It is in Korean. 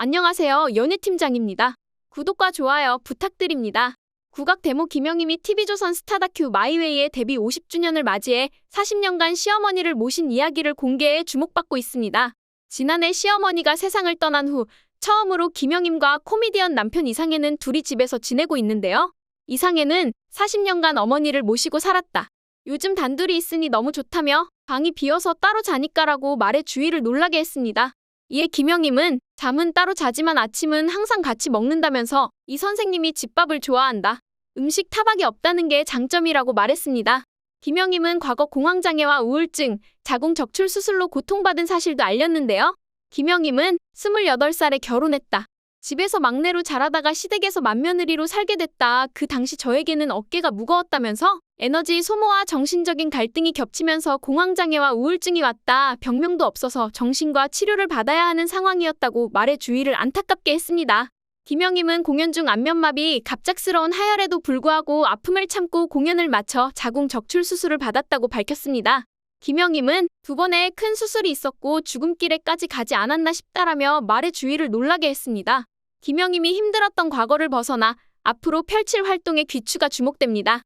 안녕하세요. 연예팀장입니다. 구독과 좋아요 부탁드립니다. 국악 데모 김영임이 TV조선 스타 다큐 마이웨이의 데뷔 50주년을 맞이해 40년간 시어머니를 모신 이야기를 공개해 주목받고 있습니다. 지난해 시어머니가 세상을 떠난 후 처음으로 김영임과 코미디언 남편 이상해는 둘이 집에서 지내고 있는데요. 이상해는 40년간 어머니를 모시고 살았다. 요즘 단둘이 있으니 너무 좋다며 방이 비어서 따로 자니까라고 말해 주위를 놀라게 했습니다. 이에 김영임은 잠은 따로 자지만 아침은 항상 같이 먹는다면서 이 선생님이 집밥을 좋아한다. 음식 타박이 없다는 게 장점이라고 말했습니다. 김영임은 과거 공황장애와 우울증, 자궁 적출 수술로 고통받은 사실도 알렸는데요. 김영임은 28살에 결혼했다. 집에서 막내로 자라다가 시댁에서 맏며느리로 살게 됐다. 그 당시 저에게는 어깨가 무거웠다면서 에너지 소모와 정신적인 갈등이 겹치면서 공황장애와 우울증이 왔다. 병명도 없어서 정신과 치료를 받아야 하는 상황이었다고 말해 주위를 안타깝게 했습니다. 김영임은 공연 중 안면마비, 갑작스러운 하혈에도 불구하고 아픔을 참고 공연을 마쳐 자궁 적출 수술을 받았다고 밝혔습니다. 김영임은 두 번의 큰 수술이 있었고 죽음길에까지 가지 않았나 싶다라며 말해 주위를 놀라게 했습니다. 김영임이 힘들었던 과거를 벗어나 앞으로 펼칠 활동에 귀추가 주목됩니다.